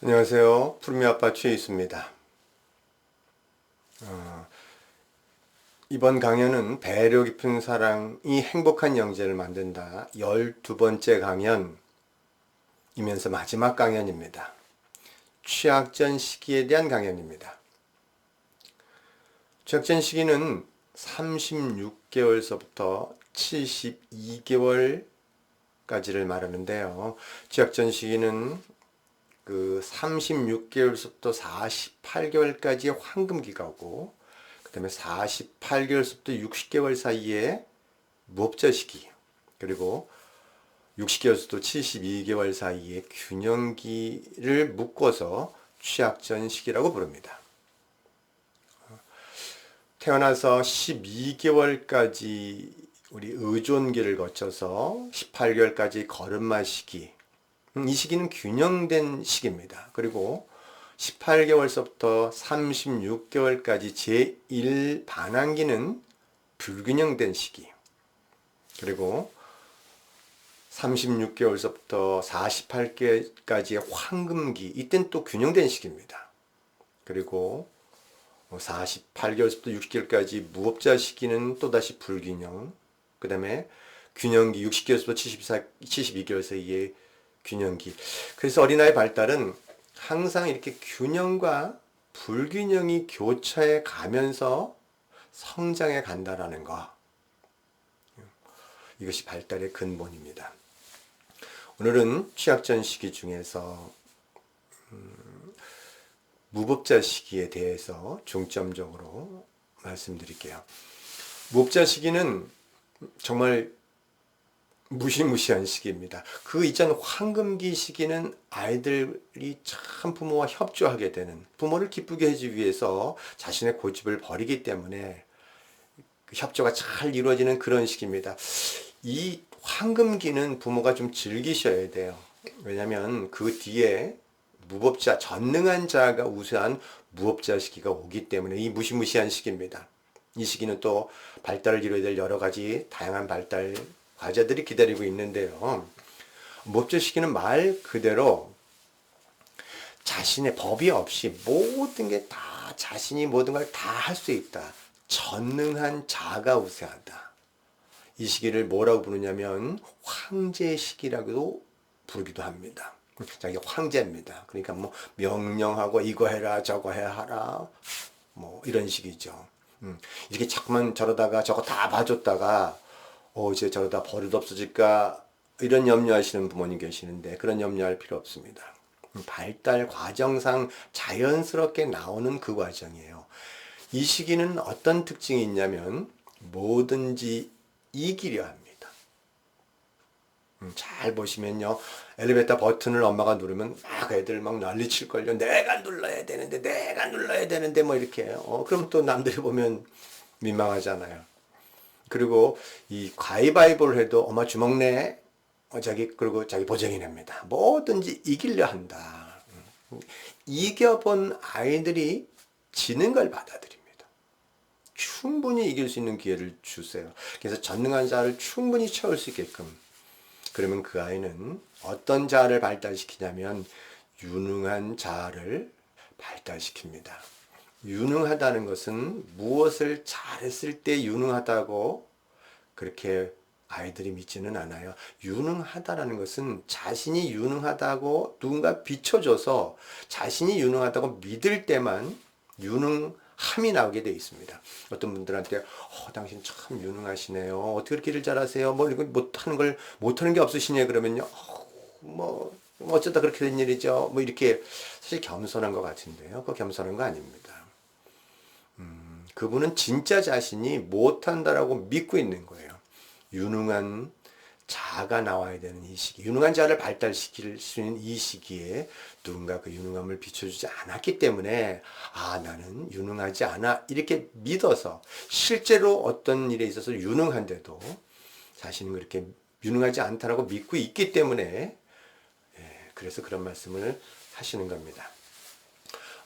안녕하세요. 푸르미 아빠 최이수입니다. 어, 이번 강연은 배려 깊은 사랑이 행복한 영재를 만든다. 12번째 강연이면서 마지막 강연입니다. 취약 전 시기에 대한 강연입니다. 취약 전 시기는 36개월서부터 72개월까지를 말하는데요. 취약 전 시기는 그 36개월부터 48개월까지의 황금기가고 그 다음에 48개월부터 60개월 사이에 무업자 시기 그리고 60개월부터 72개월 사이에 균형기를 묶어서 취약전 시기라고 부릅니다. 태어나서 12개월까지 우리 의존기를 거쳐서 18개월까지 걸음마 시기 음, 이 시기는 균형된 시기입니다. 그리고 18개월서부터 36개월까지 제1 반항기는 불균형된 시기. 그리고 36개월서부터 48개월까지의 황금기, 이땐 또 균형된 시기입니다. 그리고 48개월부터 60개월까지 무업자 시기는 또다시 불균형. 그 다음에 균형기 60개월부터 74, 72개월 사이에 균형기. 그래서 어린아이 발달은 항상 이렇게 균형과 불균형이 교차해 가면서 성장해 간다라는 거. 이것이 발달의 근본입니다. 오늘은 취약전 시기 중에서 음, 무법자 시기에 대해서 중점적으로 말씀드릴게요. 무법자 시기는 정말 무시무시한 시기입니다. 그 이전 황금기 시기는 아이들이 참 부모와 협조하게 되는 부모를 기쁘게 해주기 위해서 자신의 고집을 버리기 때문에 그 협조가 잘 이루어지는 그런 시기입니다. 이 황금기는 부모가 좀 즐기셔야 돼요. 왜냐하면 그 뒤에 무법자, 전능한 자가 우세한 무법자 시기가 오기 때문에 이 무시무시한 시기입니다. 이 시기는 또 발달을 이루어야 될 여러 가지 다양한 발달 과제들이 기다리고 있는데요. 목적 시기는 말 그대로 자신의 법이 없이 모든 게 다 자신이 모든 걸 다 할 수 있다. 전능한 자가 우세하다. 이 시기를 뭐라고 부르냐면 황제 시기라고도 부르기도 합니다. 자기 황제입니다. 그러니까 뭐 명령하고 이거 해라 저거 해야 하라 뭐 이런 식이죠. 음, 이렇게 자꾸만 저러다가 저거 다 봐줬다가 어, 이제 저러다 버릇 없어질까 이런 염려하시는 부모님 계시는데 그런 염려할 필요 없습니다. 발달 과정상 자연스럽게 나오는 그 과정이에요. 이 시기는 어떤 특징이 있냐면 뭐든지 이기려 합니다. 음, 잘 보시면요. 엘리베이터 버튼을 엄마가 누르면 막 애들 막 난리 칠걸요. 내가 눌러야 되는데, 내가 눌러야 되는데, 뭐 이렇게. 어, 그럼 또 남들이 보면 민망하잖아요. 그리고 이 가위바위보를 해도 엄마 주먹 내 어, 자기 그리고 자기 보정이 냅니다. 뭐든지 이기려 한다. 이겨본 아이들이 지는 걸 받아들입니다. 충분히 이길 수 있는 기회를 주세요. 그래서 전능한 자를 충분히 채울 수 있게끔. 그러면 그 아이는 어떤 자아를 발달시키냐면 유능한 자아를 발달시킵니다. 유능하다는 것은 무엇을 잘했을 때 유능하다고 그렇게 아이들이 믿지는 않아요. 유능하다라는 것은 자신이 유능하다고 누군가 비춰줘서 자신이 유능하다고 믿을 때만 유능함이 나오게 되어 있습니다. 어떤 분들한테 어, 당신 참 유능하시네요. 어떻게 그렇게 일을 잘하세요? 뭐 이거 못하는 걸 못하는 게 없으시냐 그러면요. 어, 뭐 어쩌다 그렇게 된 일이죠. 뭐 이렇게 사실 겸손한 것 같은데요. 그 겸손한 거 아닙니다. 그분은 진짜 자신이 못한다라고 믿고 있는 거예요. 유능한 자가 나와야 되는 이 시기, 유능한 자를 발달시킬 수 있는 이 시기에 누군가 그 유능함을 비춰주지 않았기 때문에 아 나는 유능하지 않아 이렇게 믿어서 실제로 어떤 일에 있어서 유능한데도 자신은 그렇게 유능하지 않다라고 믿고 있기 때문에 예, 그래서 그런 말씀을 하시는 겁니다.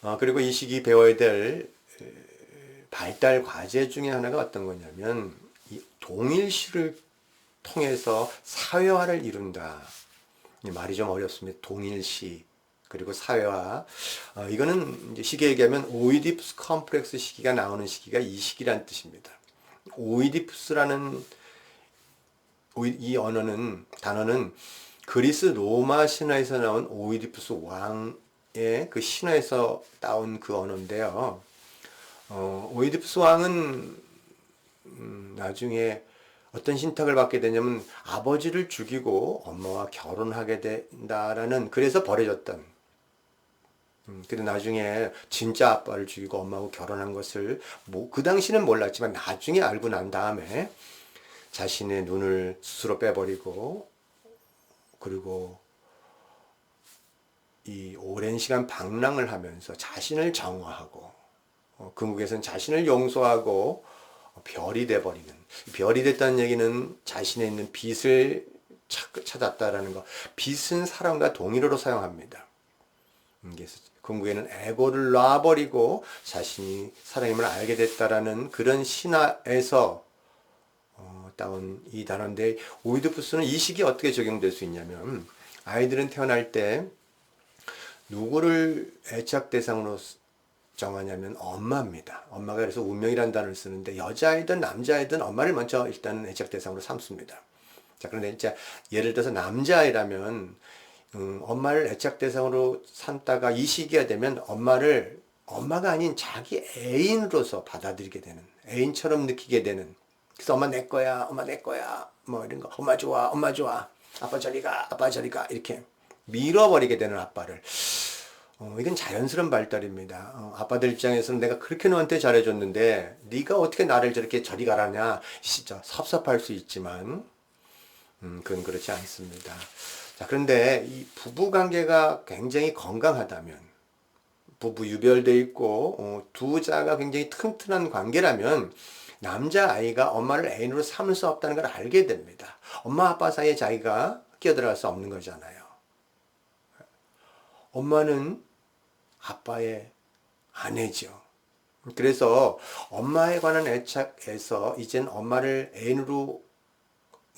아, 그리고 이 시기 배워야 될 발달 과제 중에 하나가 어떤 거냐면 이 동일시를 통해서 사회화를 이룬다. 이 말이 좀 어렵습니다. 동일시. 그리고 사회화 어, 이거는 이제 쉽게 얘기하면 오이디푸스 컴플렉스 시기가 나오는 시기가 이 시기란 뜻입니다. 오이디푸스라는 오이- 이 언어는 단어는 그리스 로마 신화에서 나온 오이디푸스 왕의 그 신화에서 따온 그 언어인데요. 어, 오이디푸스 왕은 음, 나중에 어떤 신탁을 받게 되냐면 아버지를 죽이고 엄마와 결혼하게 된다라는 그래서 버려졌던. 음, 근데 나중에 진짜 아빠를 죽이고 엄마하고 결혼한 것을 뭐 그 당시는 몰랐지만 나중에 알고 난 다음에 자신의 눈을 스스로 빼버리고 그리고 이 오랜 시간 방랑을 하면서 자신을 정화하고 어, 금국에서는 자신을 용서하고 어, 별이 돼버리는 별이 됐다는 얘기는 자신에 있는 빛을 찾- 찾았다라는 거 빛은 사람과 동일어로 사용합니다. 음, 궁극에는 에고를 놔버리고 자신이 사랑임을 알게 됐다라는 그런 신화에서 어, 따온 이 단어인데 오이드푸스는 이 시기에 어떻게 적용될 수 있냐면 아이들은 태어날 때 누구를 애착 대상으로 쓰- 정하냐면 엄마입니다. 엄마가 그래서 운명이라는 단어를 쓰는데 여자이든 남자이든 엄마를 먼저 일단은 애착 대상으로 삼습니다. 자 그런데 이제 예를 들어서 남자아이라면 음, 엄마를 애착 대상으로 삼다가 이 시기가 되면 엄마를 엄마가 아닌 자기 애인으로서 받아들이게 되는 애인처럼 느끼게 되는. 그래서 엄마 내 거야 엄마 내 거야 뭐 이런 거. 엄마 좋아 엄마 좋아. 아빠 저리 가 아빠 저리 가. 이렇게 밀어버리게 되는 아빠를 어, 이건 자연스러운 발달입니다. 어, 아빠들 입장에서는 내가 그렇게 너한테 잘해줬는데 네가 어떻게 나를 저렇게 저리 가라냐 진짜 섭섭할 수 있지만 음, 그건 그렇지 않습니다. 자, 그런데 이 부부 관계가 굉장히 건강하다면, 부부 유별돼 있고, 어, 두 자가 굉장히 튼튼한 관계라면, 남자 아이가 엄마를 애인으로 삼을 수 없다는 걸 알게 됩니다. 엄마, 아빠 사이에 자기가 끼어들어갈 수 없는 거잖아요. 엄마는 아빠의 아내죠. 그래서 엄마에 관한 애착에서 이젠 엄마를 애인으로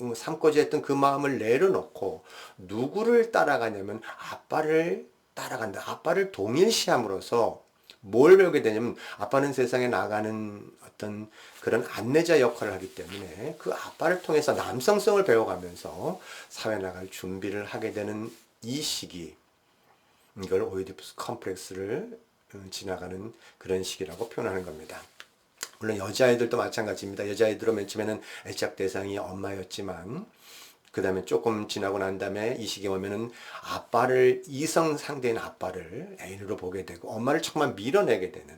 음, 삼고자 했던 그 마음을 내려놓고 누구를 따라가냐면 아빠를 따라간다. 아빠를 동일시함으로써 뭘 배우게 되냐면 아빠는 세상에 나가는 어떤 그런 안내자 역할을 하기 때문에 그 아빠를 통해서 남성성을 배워가면서 사회 나갈 준비를 하게 되는 이 시기 이걸 오이디푸스 컴플렉스를 음, 지나가는 그런 시기라고 표현하는 겁니다. 물론 여자아이들도 마찬가지입니다. 여자아이들은 맨 처음에는 애착 대상이 엄마였지만 그 다음에 조금 지나고 난 다음에 이 시기에 오면은 아빠를 이성 상대인 아빠를 애인으로 보게 되고 엄마를 정말 밀어내게 되는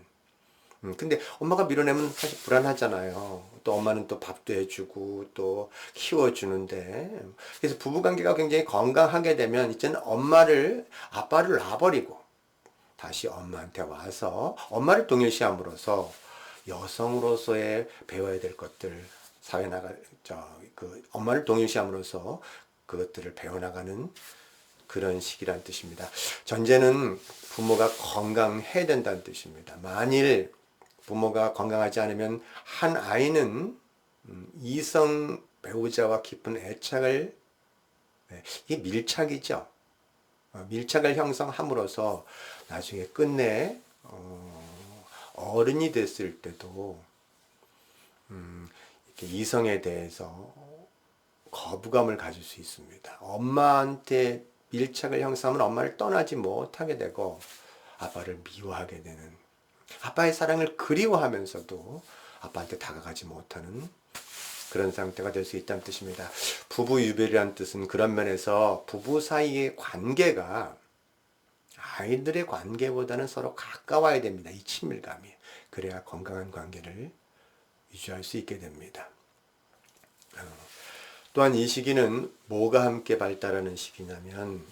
음, 근데 엄마가 밀어내면 사실 불안하잖아요. 또 엄마는 또 밥도 해주고 또 키워주는데 그래서 부부 관계가 굉장히 건강하게 되면 이제는 엄마를 아빠를 놔버리고 다시 엄마한테 와서 엄마를 동일시함으로써 여성으로서의 배워야 될 것들 사회 나가 저그 엄마를 동일시함으로써 그것들을 배워나가는 그런 시기란 뜻입니다. 전제는 부모가 건강해야 된다는 뜻입니다. 만일 부모가 건강하지 않으면 한 아이는 음, 이성 배우자와 깊은 애착을 네, 이게 밀착이죠. 어, 밀착을 형성함으로써 나중에 끝내 어, 어른이 됐을 때도 음, 이성에 대해서 거부감을 가질 수 있습니다. 엄마한테 밀착을 형성하면 엄마를 떠나지 못하게 되고 아빠를 미워하게 되는 아빠의 사랑을 그리워하면서도 아빠한테 다가가지 못하는 그런 상태가 될 수 있다는 뜻입니다. 부부 유별이라는 뜻은 그런 면에서 부부 사이의 관계가 아이들의 관계보다는 서로 가까워야 됩니다. 이 친밀감이. 그래야 건강한 관계를 유지할 수 있게 됩니다. 어, 또한 이 시기는 뭐가 함께 발달하는 시기냐면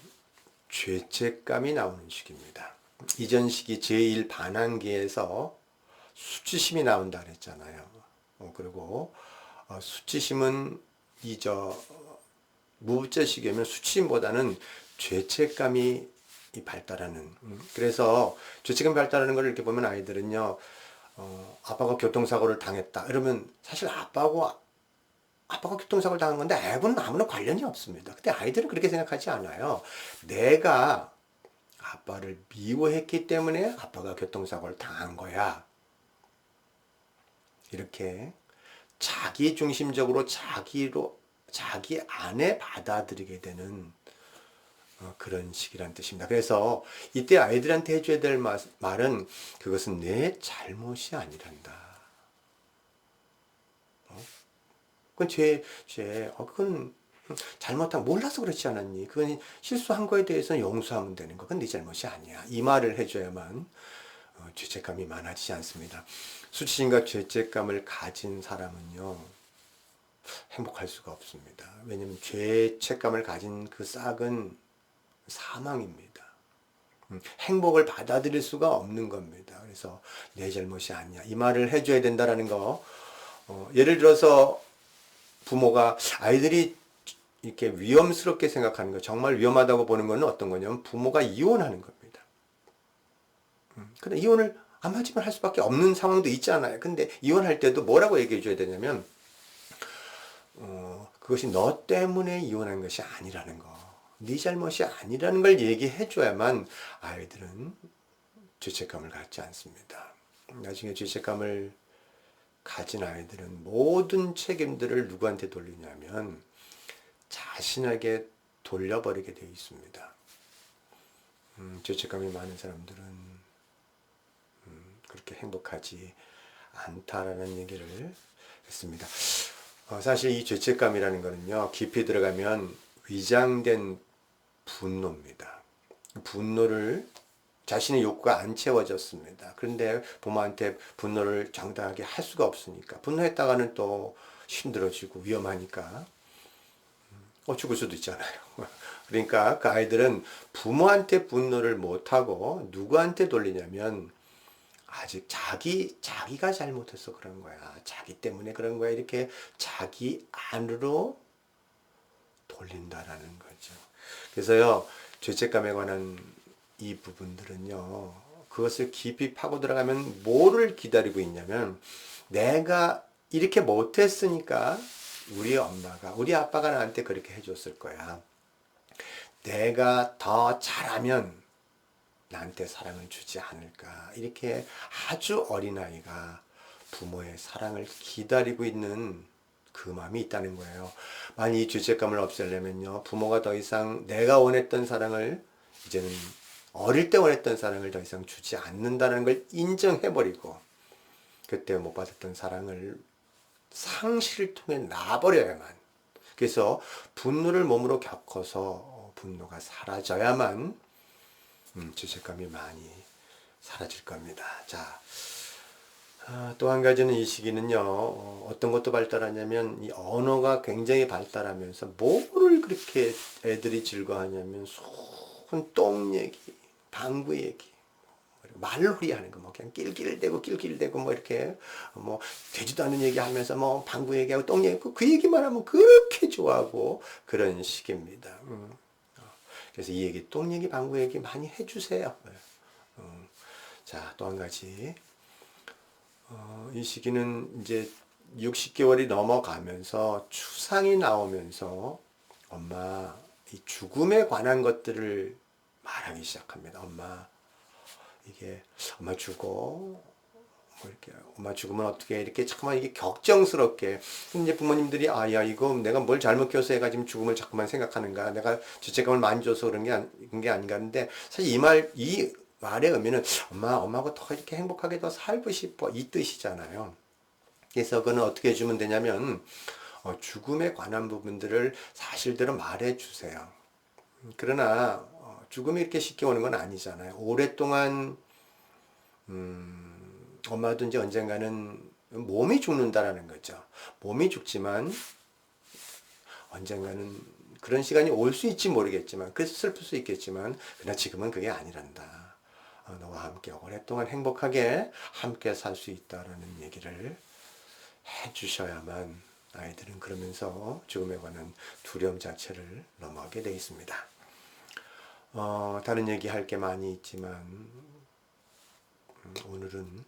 죄책감이 나오는 시기입니다. 이전 시기 제1 반항기에서 수치심이 나온다 그랬잖아요. 어, 그리고 어, 수치심은 이 저 무부자 시기면 수치심보다는 죄책감이 이 발달하는. 음, 그래서 죄책감 발달하는 걸 이렇게 보면 아이들은요, 어, 아빠가 교통사고를 당했다. 이러면 사실 아빠하고 아빠가 교통사고를 당한 건데 애하고는 아무런 관련이 없습니다. 근데 아이들은 그렇게 생각하지 않아요. 내가 아빠를 미워했기 때문에 아빠가 교통사고를 당한 거야. 이렇게 자기 중심적으로 자기로 자기 안에 받아들이게 되는 어, 그런 식이란 뜻입니다. 그래서 이때 아이들한테 해줘야 될 마- 말은 그것은 내 잘못이 아니란다. 어? 그건 죄, 죄, 어, 그건 잘못한 몰라서 그렇지 않았니? 그건 실수한 거에 대해서는 용서하면 되는 거. 그건 네 잘못이 아니야. 이 말을 해줘야만 어, 죄책감이 많아지지 않습니다. 수치심과 죄책감을 가진 사람은요 행복할 수가 없습니다. 왜냐하면 죄책감을 가진 그 싹은 사망입니다. 음, 행복을 받아들일 수가 없는 겁니다. 그래서 내 잘못이 아니야. 이 말을 해줘야 된다라는 거. 어, 예를 들어서 부모가 아이들이 이렇게 위험스럽게 생각하는 거, 정말 위험하다고 보는 거는 어떤 거냐면 부모가 이혼하는 겁니다. 음, 근데 이혼을 안 맞으면 할 수밖에 없는 상황도 있잖아요. 근데 이혼할 때도 뭐라고 얘기해 줘야 되냐면, 어, 그것이 너 때문에 이혼한 것이 아니라는 거. 네 잘못이 아니라는 걸 얘기해 줘야만 아이들은 죄책감을 갖지 않습니다. 나중에 죄책감을 가진 아이들은 모든 책임들을 누구한테 돌리냐면 자신에게 돌려버리게 되어 있습니다. 음, 죄책감이 많은 사람들은 음, 그렇게 행복하지 않다라는 얘기를 했습니다. 어, 사실 이 죄책감이라는 거는요, 깊이 들어가면 위장된 분노입니다. 분노를 자신의 욕구가 안 채워졌습니다. 그런데 부모한테 분노를 정당하게 할 수가 없으니까 분노했다가는 또 힘들어지고 위험하니까 어 죽을 수도 있잖아요. 그러니까 그 아이들은 부모한테 분노를 못 하고 누구한테 돌리냐면 아직 자기 자기가 잘못해서 그런 거야. 자기 때문에 그런 거야. 이렇게 자기 안으로 돌린다라는 거죠. 그래서요 죄책감에 관한 이 부분들은요 그것을 깊이 파고 들어가면 뭐를 기다리고 있냐면 내가 이렇게 못했으니까 우리 엄마가 우리 아빠가 나한테 그렇게 해줬을 거야. 내가 더 잘하면 나한테 사랑을 주지 않을까. 이렇게 아주 어린아이가 부모의 사랑을 기다리고 있는 그 마음이 있다는 거예요. 만약 이 죄책감을 없애려면요. 부모가 더 이상 내가 원했던 사랑을 이제는 어릴 때 원했던 사랑을 더 이상 주지 않는다는 걸 인정해버리고 그때 못 받았던 사랑을 상실을 통해 놔버려야만 그래서 분노를 몸으로 겪어서 분노가 사라져야만 음, 죄책감이 많이 사라질 겁니다. 자, 아, 또한 가지는 이 시기는요, 어, 어떤 것도 발달하냐면, 이 언어가 굉장히 발달하면서, 뭐를 그렇게 애들이 즐거워하냐면, 소은 똥 얘기, 방구 얘기, 말놀이 하는 거, 뭐, 그냥 낄낄대고 낄낄대고, 뭐, 이렇게, 뭐, 되지도 않은 얘기 하면서, 뭐, 방구 얘기하고 똥 얘기하고, 그 얘기만 하면 그렇게 좋아하고, 그런 시기입니다. 음. 그래서 이 얘기, 똥 얘기, 방구 얘기 많이 해주세요. 네. 음. 자, 또 한 가지. 어, 이 시기는 이제 60개월이 넘어가면서 추상이 나오면서 엄마 이 죽음에 관한 것들을 말하기 시작합니다. 엄마 이게 엄마 죽어. 뭐 이렇게 엄마 죽으면 어떻게 이렇게 자꾸만 이게 격정스럽게 이제 부모님들이 아야 이거 내가 뭘 잘못 키워서 애가 지금 죽음을 자꾸만 생각하는가? 내가 죄책감을 많이 줘서 그런 게, 아니, 그런 게 아닌가? 하는데 사실 이 말 이 말의 의미는 엄마 엄마하고 더 이렇게 행복하게 더 살고 싶어. 이 뜻이잖아요. 그래서 그는 어떻게 해주면 되냐면 어, 죽음에 관한 부분들을 사실대로 말해 주세요. 그러나 어, 죽음이 이렇게 쉽게 오는 건 아니잖아요. 오랫동안 음, 엄마도 이제 언젠가는 몸이 죽는다라는 거죠. 몸이 죽지만 언젠가는 그런 시간이 올 수 있지 모르겠지만 그래서 슬플 수 있겠지만 그러나 지금은 그게 아니란다. 어, 너와 함께 오랫동안 행복하게 함께 살 수 있다라는 얘기를 해 주셔야만 아이들은 그러면서 죽음에 관한 두려움 자체를 넘어가게 되어 있습니다. 어, 다른 얘기 할 게 많이 있지만 음, 오늘은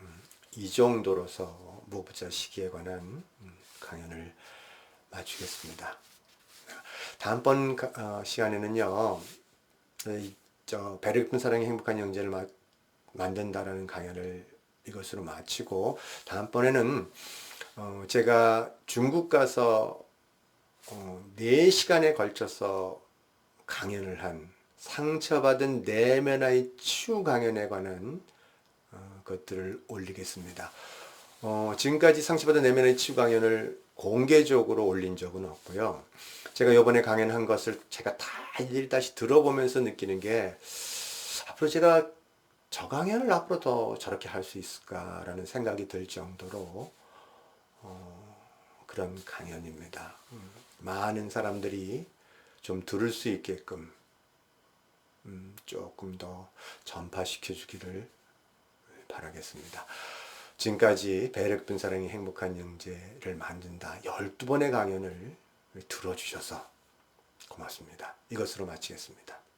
음, 이 정도로서 무부자 시기에 관한 음, 강연을 마치겠습니다. 다음번 가- 어, 시간에는요, 어, 이저 배를 깊은 사랑이 행복한 영재를 마- 만든다라는 강연을 이것으로 마치고 다음번에는 어, 제가 중국 가서 어, 4시간에 걸쳐서 강연을 한 상처받은 내면의 치유 강연에 관한 어, 것들을 올리겠습니다. 어, 지금까지 상처받은 내면의 치유 강연을 공개적으로 올린 적은 없고요. 제가 이번에 강연한 것을 제가 다 일일이 다시 들어보면서 느끼는 게 앞으로 제가 저 강연을 앞으로 더 저렇게 할 수 있을까라는 생각이 들 정도로 어, 그런 강연입니다. 음, 많은 사람들이 좀 들을 수 있게끔 음, 조금 더 전파시켜 주기를 바라겠습니다. 지금까지 배력분 사랑이 행복한 영재를 만든다 12번의 강연을 들어주셔서 고맙습니다. 이것으로 마치겠습니다.